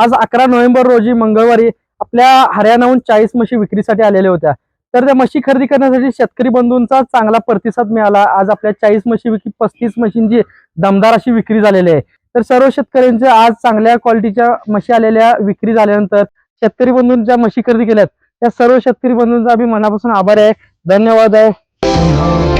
आज अकरा नोव्हेंबर रोजी मंगळवारी आपल्या हरियाणाहून चाळीस म्हशी विक्रीसाठी आलेल्या होत्या. तर त्या म्हशी खरेदी करण्यासाठी शेतकरी बंधूंचा चांगला प्रतिसाद मिळाला. आज आपल्या चाळीस म्हशी विक्री पस्तीस म्हशींची दमदार अशी विक्री झालेली आहे. तर सर्व शेतकऱ्यांचे आज चांगल्या क्वालिटीच्या म्हशी आलेल्या विक्री झाल्यानंतर शेतकरी बंधूंच्या म्हशी खरेदी केल्यात त्या सर्व शेतकरी बंधूंचा आम्ही मनापासून आभार आहे. धन्यवाद आहे.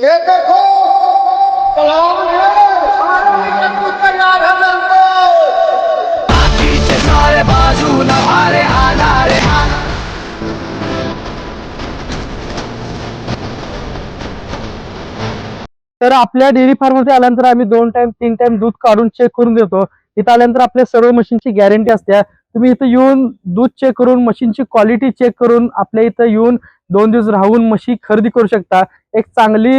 ये देखो कलाम है सारे तर आपल्या डेअरी फार्ममध्ये आल्यानंतर आम्ही दोन टाइम तीन टाइम दूध काढून चेक करून देतो. इथं आल्यानंतर आपल्या सर्व मशीनची गॅरंटी असते. तुम्ही इथं येऊन दूध चेक करून मशीनची क्वालिटी चेक करून आपल्या इथं येऊन दोन दिवस राहून मशीन खरेदी करू शकता. एक चांगली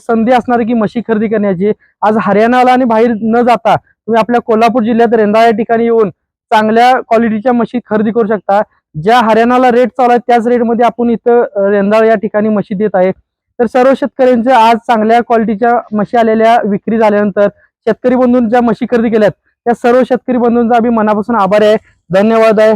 संधी असणार की म्हशी खरेदी करण्याची. आज हरियाणाला आणि बाहेर न जाता तुम्ही आपल्या कोल्हापूर जिल्ह्यात रेंदाळ या ठिकाणी येऊन चांगल्या क्वालिटीच्या म्हशी खरेदी करू शकता. ज्या हरियाणाला रेट चालू आहे त्याच रेटमध्ये आपण इथं रेंदाळ या ठिकाणी म्हशी देत आहे. तर सर्व शेतकऱ्यांचे आज चांगल्या क्वालिटीच्या म्हशी आलेल्या विक्री झाल्यानंतर शेतकरी बंधूंच्या म्हशी खरेदी केल्यात. त्या सर्व शेतकरी बंधूंचा आम्ही मनापासून आभार आहे. धन्यवाद आहे.